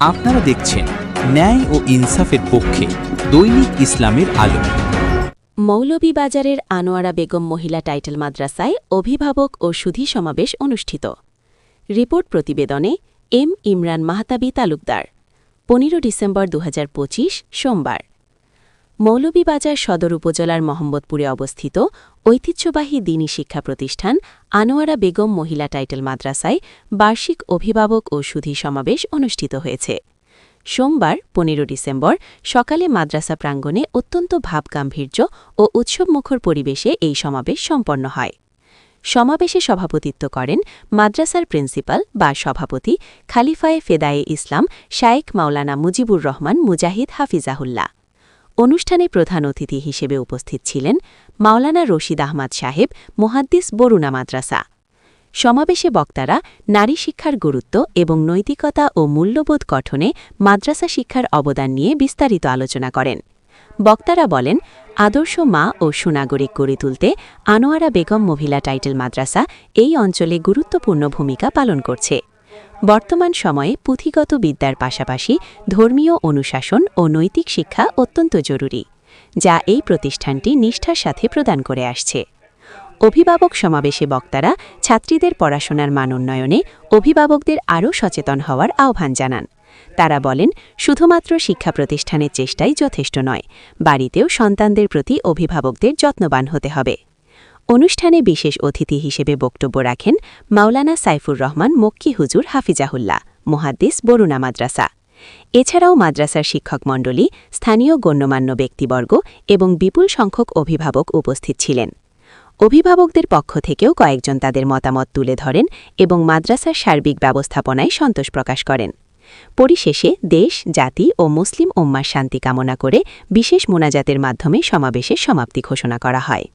আপনারা দেখছেন ন্যায় ও ইনসাফের পক্ষে দৈনিক ইসলামের আলো। মৌলভীবাজারের আনোয়ারা বেগম মহিলা টাইটেল মাদ্রাসায় অভিভাবক ও সুধী সমাবেশ অনুষ্ঠিত। রিপোর্ট প্রতিবেদনে এম ইমরান মাহতাবি তালুকদার। পনেরো ডিসেম্বর দু হাজার পঁচিশ সোমবার। মৌলভীবাজার সদর উপজেলার মোহাম্মদপুরে অবস্থিত ঐতিহ্যবাহী দিনী শিক্ষা প্রতিষ্ঠান আনোয়ারা বেগম মহিলা টাইটেল মাদ্রাসায় বার্ষিক অভিভাবক ও সুধী সমাবেশ অনুষ্ঠিত হয়েছে। সোমবার, পনেরো ডিসেম্বর, সকালে মাদ্রাসা প্রাঙ্গণে অত্যন্ত ভাবগাম্ভীর্য ও উৎসবমুখর পরিবেশে এই সমাবেশ সম্পন্ন হয়। সমাবেশে সভাপতিত্ব করেন মাদ্রাসার প্রিন্সিপাল বা সভাপতি খালিফায়ে ফেদায়ে ইসলাম শায়েক মাওলানা মুজিবুর রহমান মুজাহিদ হাফিজাহুল্লাহ। অনুষ্ঠানে প্রধান অতিথি হিসেবে উপস্থিত ছিলেন মাওলানা রশিদ আহমদ সাহেব, মোহাদ্দিস বরুণা মাদ্রাসা। সমাবেশে বক্তারা নারী শিক্ষার গুরুত্ব এবং নৈতিকতা ও মূল্যবোধ গঠনে মাদ্রাসা শিক্ষার অবদান নিয়ে বিস্তারিত আলোচনা করেন। বক্তারা বলেন, আদর্শ মা ও সুনাগরিক গড়ে তুলতে আনোয়ারা বেগম মহিলা টাইটেল মাদ্রাসা এই অঞ্চলে গুরুত্বপূর্ণ ভূমিকা পালন করছে। বর্তমান সময়ে পুঁথিগত বিদ্যার পাশাপাশি ধর্মীয় অনুশাসন ও নৈতিক শিক্ষা অত্যন্ত জরুরি, যা এই প্রতিষ্ঠানটি নিষ্ঠার সাথে প্রদান করে আসছে। অভিভাবক সমাবেশে বক্তারা ছাত্রীদের পড়াশোনার মান উন্নয়নে অভিভাবকদের আরও সচেতন হওয়ার আহ্বান জানান। তারা বলেন, শুধুমাত্র শিক্ষা প্রতিষ্ঠানের চেষ্টাই যথেষ্ট নয়, বাড়িতেও সন্তানদের প্রতি অভিভাবকদের যত্নবান হতে হবে। অনুষ্ঠানে বিশেষ অতিথি হিসেবে বক্তব্য রাখেন মাওলানা সাইফুর রহমান মক্কি হুজুর হাফিজাহুল্লাহ, মুহাদ্দিস বরুণা মাদ্রাসা। এছাড়াও মাদ্রাসার শিক্ষক মণ্ডলী, স্থানীয় গণ্যমান্য ব্যক্তিবর্গ এবং বিপুল সংখ্যক অভিভাবক উপস্থিত ছিলেন। অভিভাবকদের পক্ষ থেকেও কয়েকজন তাদের মতামত তুলে ধরেন এবং মাদ্রাসার সার্বিক ব্যবস্থাপনায় সন্তোষ প্রকাশ করেন। পরিশেষে দেশ, জাতি ও মুসলিম ওম্মার শান্তি কামনা করে বিশেষ মোনাজাতের মাধ্যমে সমাবেশের সমাপ্তি ঘোষণা করা হয়।